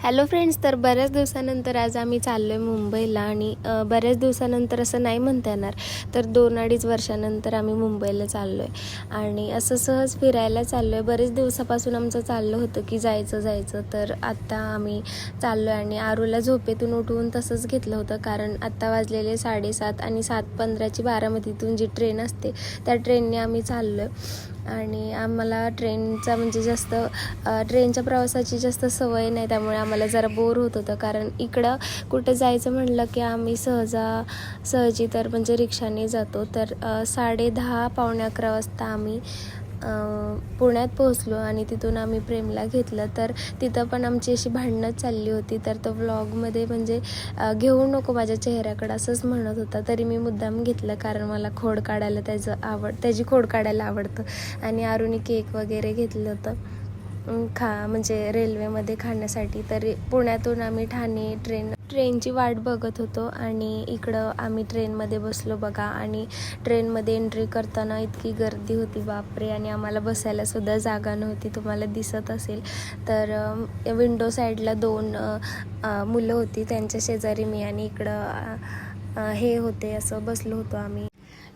Hello friends तर बऱ्याच दिवसानंतर आज आम्ही चाललो आहे मुंबईला आणि बऱ्याच दिवसानंतर असं नाही म्हणता येणार तर दोन अडीच वर्षानंतर आम्ही मुंबईला चाललो आहे आणि असं सहज फिरायला चाललो आहे बरेच दिवसापासून आमचं चाललं होतं की जायचं जायचं तर आत्ता आम्ही चाललो आहे आणि आरूला झोपेतून उठवून तसंच घेतलं होतं कारण आत्ता वाजलेले साडेसात आणि सात पंधराची बारामतीतून जी ट्रेन असते त्या ट्रेनने आम्ही चाललो आहे आणि आम्हाला ट्रेनचा म्हणजे जास्त ट्रेनच्या प्रवासाची जास्त सवय नाही त्यामुळे आम्हाला जरा बोर होत होतं. कारण इकडं कुठं जायचं म्हणलं की आम्ही सहजा सहजी तर म्हणजे रिक्षाने जातो. तर साडे दहा पावणे अकरा वाजता आम्ही पुण्यात पोहोचलो आणि तिथून आम्ही प्रेमला घेतलं. तर तिथं पण आमची अशी भांडणं चालली होती. तर तो व्लॉगमध्ये म्हणजे घेऊ नको माझ्या चेहऱ्याकडं असंच म्हणत होता. तरी मी मुद्दाम घेतलं कारण मला खोड काढायला त्याचं आवड त्याची खोड काढायला आवडतं. आणि अरुणी केक वगैरे घेतलं होतं. खा म्हणजे रेल्वेमध्ये खाण्यासाठी. तर पुण्यातून आम्ही ठाणे ट्रेन ट्रेनची वाट बघत होतो आणि इकडं आम्ही ट्रेनमध्ये बसलो बघा आणि ट्रेनमध्ये एंट्री करताना इतकी गर्दी होती बापरे! आणि आम्हाला बसायला सुद्धा जागा नव्हती तुम्हाला दिसत असेल. तर विंडो साईडला दोन मुलं होती त्यांच्या शेजारी मी आणि इकडं हे होते असं बसलो होतो आम्ही.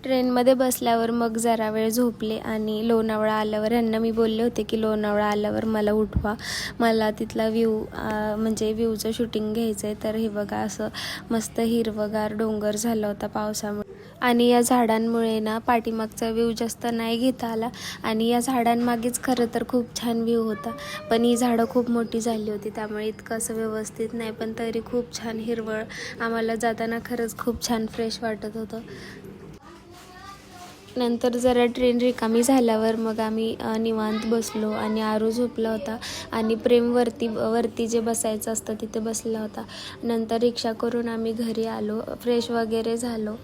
ट्रेनमध्ये बसल्यावर मग जरा वेळ झोपले आणि लोणावळा आल्यावर यांना मी बोलले होते की लोणावळा आल्यावर मला उठवा. मला तिथला व्ह्यू म्हणजे व्ह्यूचं शूटिंग घ्यायचं आहे तर हे बघा असं मस्त हिरवगार डोंगर झाला होता पावसामुळे. आणि या झाडांमुळे ना पाठीमागचा व्ह्यू जास्त नाही घेता आला. आणि या झाडांमागेच खरं तर खूप छान व्ह्यू होता. पण ही झाडं खूप मोठी झाली होती. त्यामुळे इतकं असं व्यवस्थित नाही पण तरी खूप छान हिरवळ आम्हाला जाताना खरंच खूप छान फ्रेश वाटत होतं. नंतर जरा ट्रेन रिकामी झाल्यावर मग आम्ही निवांत बसलो आणि आरू झोपला होता आणि प्रेमवरती वरती जे बसायचं असतं तिथे बसला होता. नंतर रिक्षा करून आम्ही घरी आलो. फ्रेश वगैरे झालो.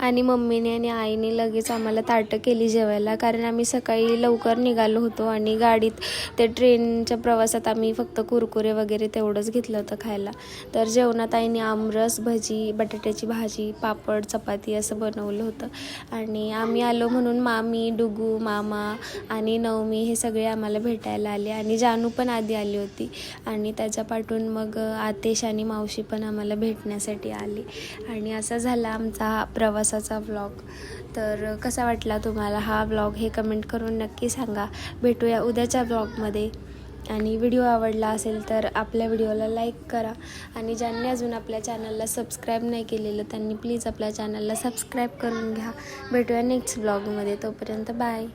आणि मम्मीने आणि आईने लगेच आम्हाला ताटं केली जेवायला. कारण आम्ही सकाळी लवकर निघालो होतो आणि गाडीत ते ट्रेनच्या प्रवासात आम्ही फक्त कुरकुरे वगैरे तेवढंच घेतलं होतं खायला. तर जेवणात आईने आमरस भजी बटाट्याची भाजी पापड चपाती असं बनवलं होतं. आणि आम्ही आलो म्हणून मामी डुगू मामा आणि नवमी हे सगळे आम्हाला भेटायला आले आणि जानू पण आधी आली होती. आणि त्याच्या पाठून मग आतेश आणि मावशी पण आम्हाला भेटण्यासाठी आली. आणि असा झाला आमचा हा प्रवासाचा ब्लॉग तर कसा वाटला तुम्हाला हा ब्लॉग हे कमेंट करून नक्की सांगा. भेटूया उद्याच्या ब्लॉगमध्ये आणि व्हिडिओ आवडला असेल तर आपल्या व्हिडिओला लाईक करा. आणि ज्यांनी अजून आपल्या चॅनलला सबस्क्राईब नाही केलेलं त्यांनी प्लीज आपल्या चॅनलला सबस्क्राईब करून घ्या. भेटूया नेक्स्ट ब्लॉगमध्ये तोपर्यंत बाय